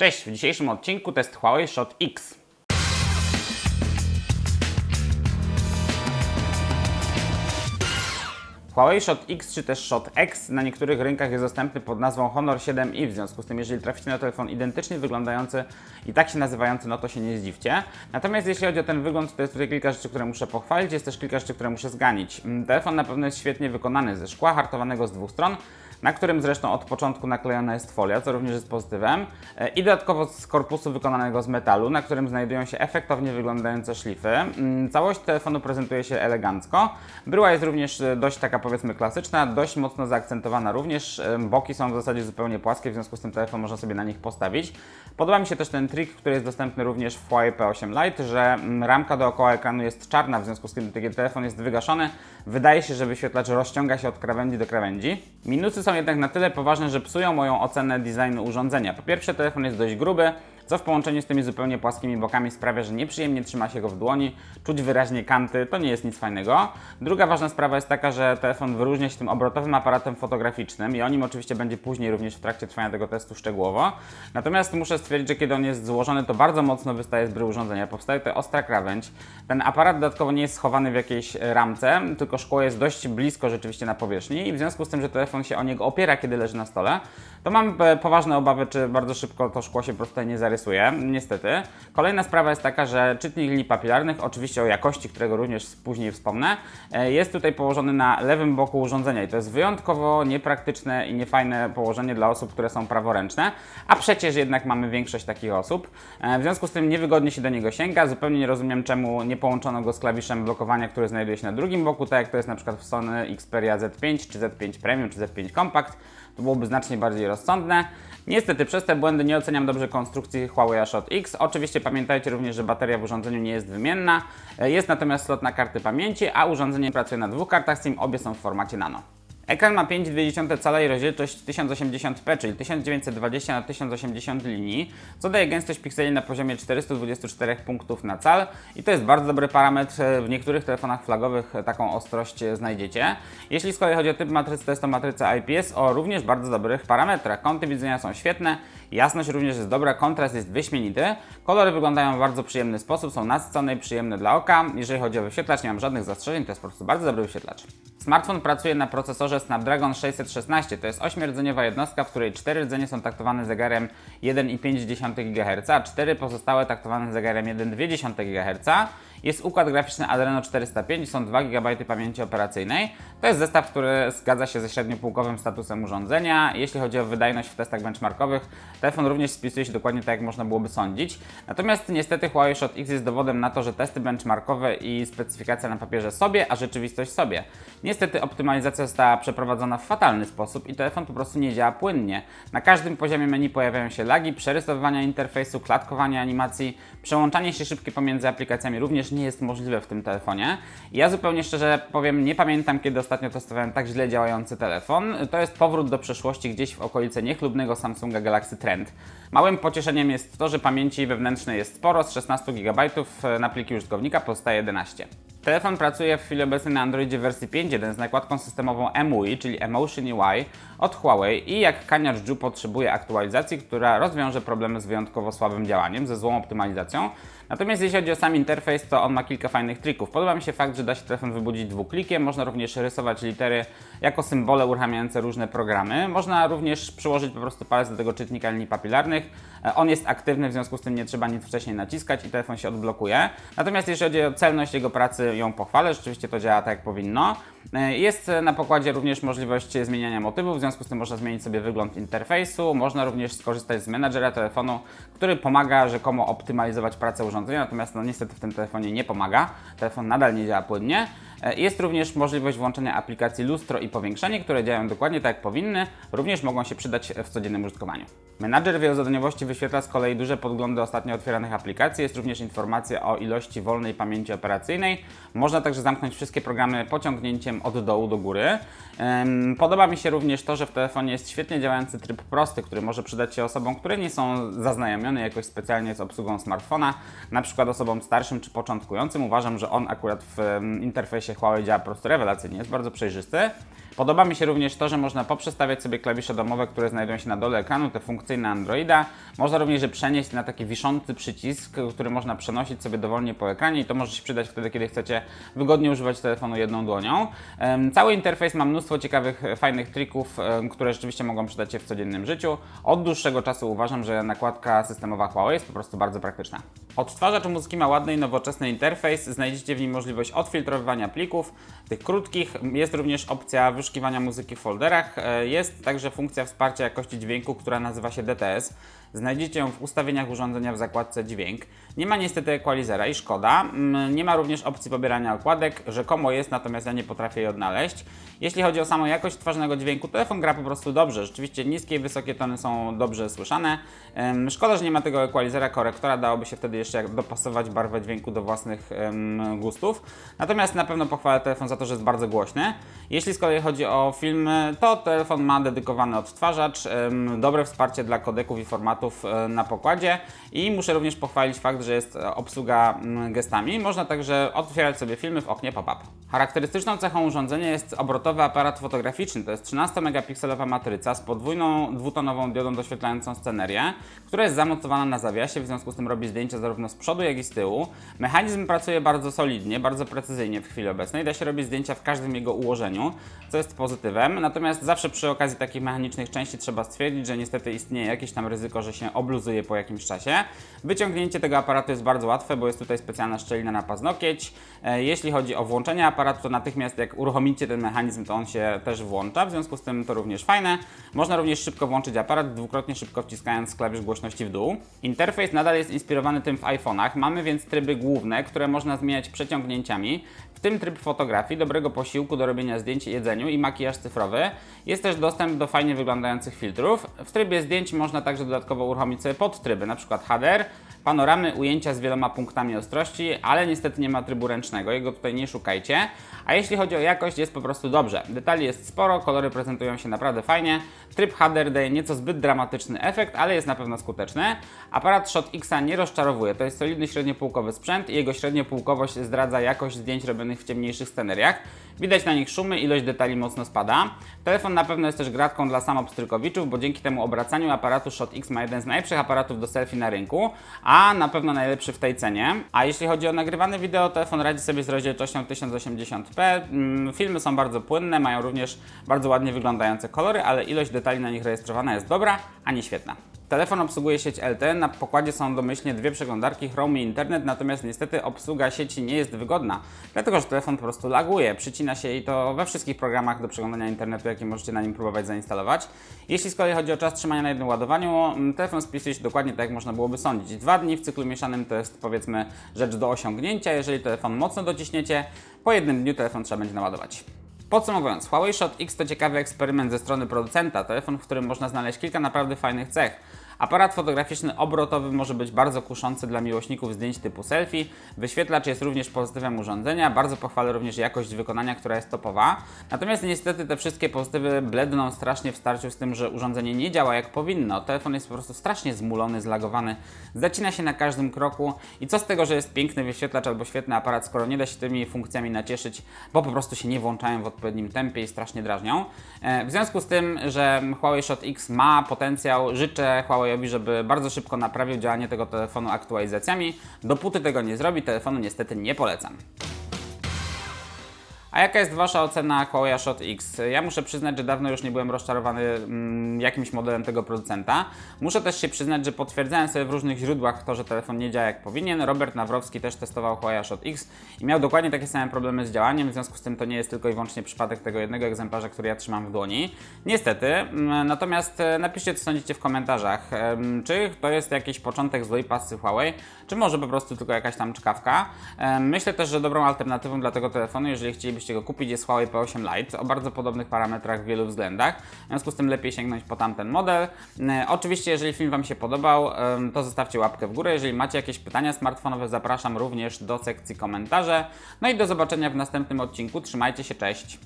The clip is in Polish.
Cześć, w dzisiejszym odcinku test Huawei Shot X. Huawei Shot X czy też Shot X na niektórych rynkach jest dostępny pod nazwą Honor 7i, w związku z tym jeżeli traficie na telefon identycznie wyglądający i tak się nazywający, no to się nie zdziwcie. Natomiast jeśli chodzi o ten wygląd, to jest tutaj kilka rzeczy, które muszę pochwalić, jest też kilka rzeczy, które muszę zganić. Mm, Telefon na pewno jest świetnie wykonany ze szkła hartowanego z dwóch stron, na którym zresztą od początku naklejona jest folia, co również jest pozytywem, e, i dodatkowo z korpusu wykonanego z metalu, na którym znajdują się efektownie wyglądające szlify. Mm, Całość telefonu prezentuje się elegancko. Bryła jest również e, dość taka powiedzmy klasyczna, dość mocno zaakcentowana również. Boki są w zasadzie zupełnie płaskie, w związku z tym telefon można sobie na nich postawić. Podoba mi się też ten trik, który jest dostępny również w Huawei P8 Lite, że mm, ramka dookoła ekranu jest czarna, w związku z tym telefon jest wygaszony, wydaje się, że wyświetlacz rozciąga się od krawędzi do krawędzi. Minusy są jednak na tyle poważne, że psują moją ocenę designu urządzenia. Po pierwsze, telefon jest dość gruby, co w połączeniu z tymi zupełnie płaskimi bokami sprawia, że nieprzyjemnie trzyma się go w dłoni, czuć wyraźnie kanty, to nie jest nic fajnego. Druga ważna sprawa jest taka, że telefon wyróżnia się tym obrotowym aparatem fotograficznym i o nim oczywiście będzie później również w trakcie trwania tego testu szczegółowo. Natomiast muszę stwierdzić, że kiedy on jest złożony, to bardzo mocno wystaje z bry urządzenia, powstaje tutaj ostra krawędź. Ten aparat dodatkowo nie jest schowany w jakiejś e, ramce, tylko szkło jest dość blisko rzeczywiście na powierzchni i w związku z tym, że telefon się o niego opiera, kiedy leży na stole, to mam e, poważne obawy, czy bardzo szybko to szkło się po prostu nie zarysuje, niestety. Kolejna sprawa jest taka, że czytnik linii papilarnych, oczywiście o jakości, którego również później wspomnę, e, jest tutaj położony na lewym boku urządzenia i to jest wyjątkowo niepraktyczne i niefajne położenie dla osób, które są praworęczne, a przecież jednak mamy większość takich osób. E, W związku z tym niewygodnie się do niego sięga, zupełnie nie rozumiem czemu nie połączono go z klawiszem blokowania, który znajduje się na drugim boku, tak jak to jest na przykład w Sony Xperia Z5 czy Z5 Premium czy Z5 Compact. To byłoby znacznie bardziej rozsądne. Niestety przez te błędy nie oceniam dobrze konstrukcji Huawei Shot X. Oczywiście pamiętajcie również, że bateria w urządzeniu nie jest wymienna. E, Jest natomiast slot na karty pamięci, a urządzenie pracuje na dwóch kartach SIM, obie są w formacie nano. Ekran ma 5,2 cala i rozdzielczość 1080p, czyli 1920 na 1080 linii, co daje gęstość pikseli na poziomie 424 punktów na cal i to jest bardzo dobry parametr. W niektórych telefonach flagowych taką ostrość znajdziecie. Jeśli z kolei chodzi o typ matrycy, to jest to matryca IPS o również bardzo dobrych parametrach. Kąty widzenia są świetne, jasność również jest dobra, kontrast jest wyśmienity, kolory wyglądają w bardzo przyjemny sposób, są nasycone i przyjemne dla oka. Jeżeli chodzi o wyświetlacz, nie mam żadnych zastrzeżeń, to jest po prostu bardzo dobry wyświetlacz. Smartfon pracuje na procesorze Snapdragon 616. To jest 8-rdzeniowa jednostka, w której 4 rdzenie są taktowane zegarem 1,5 GHz, a 4 pozostałe taktowane zegarem 1,2 GHz. Jest układ graficzny Adreno 405, są 2 GB pamięci operacyjnej. To jest zestaw, który zgadza się ze średniopółkowym statusem urządzenia. Jeśli chodzi o wydajność w testach benchmarkowych, telefon również spisuje się dokładnie tak, jak można byłoby sądzić. Natomiast niestety Huawei Shot X jest dowodem na to, że testy benchmarkowe i specyfikacja na papierze sobie, a rzeczywistość sobie. Niestety optymalizacja została przeprowadzona w fatalny sposób i telefon po prostu nie działa płynnie. Na każdym poziomie menu pojawiają się lagi, przerysowywania interfejsu, klatkowanie animacji, przełączanie się szybkie pomiędzy aplikacjami również nie jest możliwe w tym telefonie. Ja zupełnie szczerze powiem, nie pamiętam kiedy ostatnio testowałem tak źle działający telefon. To jest powrót do przeszłości gdzieś w okolice niechlubnego Samsunga Galaxy Trend. Małym pocieszeniem jest to, że pamięci wewnętrznej jest sporo, z 16 GB na pliki użytkownika pozostaje 11. Telefon pracuje w chwili obecnej na Androidzie wersji 5.1 z nakładką systemową MUI, czyli Emotion UI od Huawei i jak kaniacz Ju potrzebuje aktualizacji, która rozwiąże problemy z wyjątkowo słabym działaniem, ze złą optymalizacją. Natomiast jeśli chodzi o sam interfejs, to on ma kilka fajnych trików. Podoba mi się fakt, że da się telefon wybudzić dwuklikiem, można również rysować litery jako symbole uruchamiające różne programy. Można również przyłożyć po prostu palec do tego czytnika linii papilarnych. E, On jest aktywny, w związku z tym nie trzeba nic wcześniej naciskać i telefon się odblokuje. Natomiast jeśli chodzi o celność jego pracy, ją pochwalę, rzeczywiście to działa tak jak powinno. E, Jest na pokładzie również możliwość zmieniania motywów, związku z tym można zmienić sobie wygląd interfejsu, można również skorzystać z menadżera telefonu, który pomaga rzekomo optymalizować pracę urządzenia, natomiast no niestety w tym telefonie nie pomaga. Telefon nadal nie działa płynnie. E, Jest również możliwość włączenia aplikacji lustro i powiększenie, które działają dokładnie tak jak powinny, również mogą się przydać w codziennym użytkowaniu. Menadżer wielozadaniowości wyświetla z kolei duże podglądy ostatnio otwieranych aplikacji, jest również informacja o ilości wolnej pamięci operacyjnej. Można także zamknąć wszystkie programy pociągnięciem od dołu do góry. Podoba mi się również to, że w telefonie jest świetnie działający tryb prosty, który może przydać się osobom, które nie są zaznajomione jakoś specjalnie z obsługą smartfona, na przykład osobom starszym czy początkującym. Uważam, że on akurat w em, interfejsie Huawei działa po prostu rewelacyjnie, jest bardzo przejrzysty. Podoba mi się również to, że można poprzestawiać sobie klawisze domowe, które znajdują się na dole ekranu, te funkcyjne Androida. Można również je przenieść na taki wiszący przycisk, który można przenosić sobie dowolnie po ekranie i to może się przydać wtedy, kiedy chcecie wygodnie używać telefonu jedną dłonią. Cały interfejs ma mnóstwo ciekawych, fajnych trików, które rzeczywiście mogą przydać się w codziennym życiu. Od dłuższego czasu uważam, że nakładka systemowa Huawei jest po prostu bardzo praktyczna. Odtwarzacz muzyki ma ładny i nowoczesny interfejs. Znajdziecie w nim możliwość odfiltrowywania plików, tych krótkich. Jest również opcja wyszukiwania muzyki w folderach. E, Jest także funkcja wsparcia jakości dźwięku, która nazywa się DTS. Znajdziecie ją w ustawieniach urządzenia w zakładce dźwięk. Nie ma niestety equalizera i szkoda. Mm, Nie ma również opcji pobierania okładek. Rzekomo jest, natomiast ja nie potrafię jej odnaleźć. Jeśli chodzi o samą jakość twarzonego dźwięku, telefon gra po prostu dobrze. Rzeczywiście niskie i wysokie tony są dobrze słyszane. Szkoda, że nie ma tego equalizera, korektora. Dałoby się wtedy jeszcze dopasować barwę dźwięku do własnych gustów. Natomiast na pewno pochwalę telefon za to, że jest bardzo głośny. Jeśli z kolei chodzi o filmy, to telefon ma dedykowany odtwarzacz, dobre wsparcie dla kodeków i formatów e, na pokładzie i muszę również pochwalić fakt, że jest e, obsługa mm, gestami. Można także otwierać sobie filmy w oknie pop-up. Charakterystyczną cechą urządzenia jest obrotowy aparat fotograficzny. To jest 13-megapikselowa matryca z podwójną dwutonową diodą doświetlającą scenerię, która jest zamontowana na zawiasie, w związku z tym robi zdjęcia zarówno z przodu, jak i z tyłu. Mechanizm pracuje bardzo solidnie, bardzo precyzyjnie w chwili obecnej. Da się robić zdjęcia w każdym jego ułożeniu, co jest pozytywem. Natomiast zawsze przy okazji takich mechanicznych części trzeba stwierdzić, że niestety istnieje jakieś tam ryzyko, że się obluzuje po jakimś czasie. Wyciągnięcie tego aparatu jest bardzo łatwe, bo jest tutaj specjalna szczelina na paznokieć. E, Jeśli chodzi o włączenie aparatu, to natychmiast jak uruchomicie ten mechanizm, to on się też włącza, w związku z tym to również fajne. Można również szybko włączyć aparat, dwukrotnie szybko wciskając klawisz głośności w dół. Interfejs nadal jest inspirowany tym w iPhone'ach. Mamy więc tryby główne, które można zmieniać przeciągnięciami, w tym tryb fotografii, dobrego posiłku do robienia zdjęć jedzeniu i makijaż cyfrowy. Jest też dostęp do fajnie wyglądających filtrów. W trybie zdjęć można także dodatkowo uruchomić sobie podtryby, np. HDR, panoramy, ujęcia z wieloma punktami ostrości, ale niestety nie ma trybu ręcznego, jego tutaj nie szukajcie. A jeśli chodzi o jakość, jest po prostu dobrze. Detali jest sporo, kolory prezentują się naprawdę fajnie. Tryb HDR daje nieco zbyt dramatyczny efekt, ale jest na pewno skuteczny. Aparat Shot X nie rozczarowuje, to jest solidny średniopółkowy sprzęt i jego średniopółkowość zdradza jakość zdjęć robionych w ciemniejszych sceneriach. Widać na nich szumy, ilość detali mocno spada. Telefon na pewno jest też gratką dla samobstrykowiczów, bo dzięki temu obracaniu aparatu Shot X ma jeden z najlepszych aparatów do selfie na rynku, a na pewno najlepszy w tej cenie. A jeśli chodzi o nagrywane wideo, telefon radzi sobie z rozdzielczością 1080p. Mm, Filmy są bardzo płynne, mają również bardzo ładnie wyglądające kolory, ale ilość detali na nich rejestrowana jest dobra, a nie świetna. Telefon obsługuje sieć LTE, na pokładzie są domyślnie dwie przeglądarki Chrome i Internet, natomiast niestety obsługa sieci nie jest wygodna, dlatego że telefon po prostu laguje, przycina się i to we wszystkich programach do przeglądania internetu, jakie możecie na nim próbować zainstalować. Jeśli z kolei chodzi o czas trzymania na jednym ładowaniu, mm, telefon spisuje się dokładnie tak, jak można byłoby sądzić. Dwa dni w cyklu mieszanym to jest powiedzmy rzecz do osiągnięcia, jeżeli telefon mocno dociśniecie, po jednym dniu telefon trzeba będzie naładować. Podsumowując, Huawei Shot X to ciekawy eksperyment ze strony producenta, telefon, w którym można znaleźć kilka naprawdę fajnych cech. Aparat fotograficzny obrotowy może być bardzo kuszący dla miłośników zdjęć typu selfie. Wyświetlacz jest również pozytywem urządzenia. Bardzo pochwalę również jakość wykonania, która jest topowa. Natomiast niestety te wszystkie pozytywy bledną strasznie w starciu z tym, że urządzenie nie działa jak powinno. Telefon jest po prostu strasznie zmulony, zlagowany, zacina się na każdym kroku. I co z tego, że jest piękny wyświetlacz albo świetny aparat, skoro nie da się tymi funkcjami nacieszyć, bo po prostu się nie włączają w odpowiednim tempie i strasznie drażnią. E, W związku z tym, że Huawei Shot X ma potencjał, życzę Huawei'owi, żeby bardzo szybko naprawił działanie tego telefonu aktualizacjami. Dopóty tego nie zrobi, telefonu niestety nie polecam. A jaka jest Wasza ocena Huawei Shot X? Ja muszę przyznać, że dawno już nie byłem rozczarowany mm, jakimś modelem tego producenta. Muszę też się przyznać, że potwierdzałem sobie w różnych źródłach to, że telefon nie działa jak powinien. Robert Nawrowski też testował Huawei Shot X i miał dokładnie takie same problemy z działaniem, w związku z tym to nie jest tylko i wyłącznie przypadek tego jednego egzemplarza, który ja trzymam w dłoni. Niestety, mm, natomiast e, napiszcie co sądzicie w komentarzach. Czy to jest jakiś początek złej pasy Huawei, czy może po prostu tylko jakaś tam czkawka. Myślę też, że dobrą alternatywą dla tego telefonu, jeżeli chcielibyście go kupić, jest Huawei P8 Lite o bardzo podobnych parametrach w wielu względach. W związku z tym lepiej sięgnąć po tamten model. E, Oczywiście, jeżeli film Wam się podobał, to zostawcie łapkę w górę. Jeżeli macie jakieś pytania smartfonowe, zapraszam również do sekcji komentarze. No i do zobaczenia w następnym odcinku. Trzymajcie się, cześć!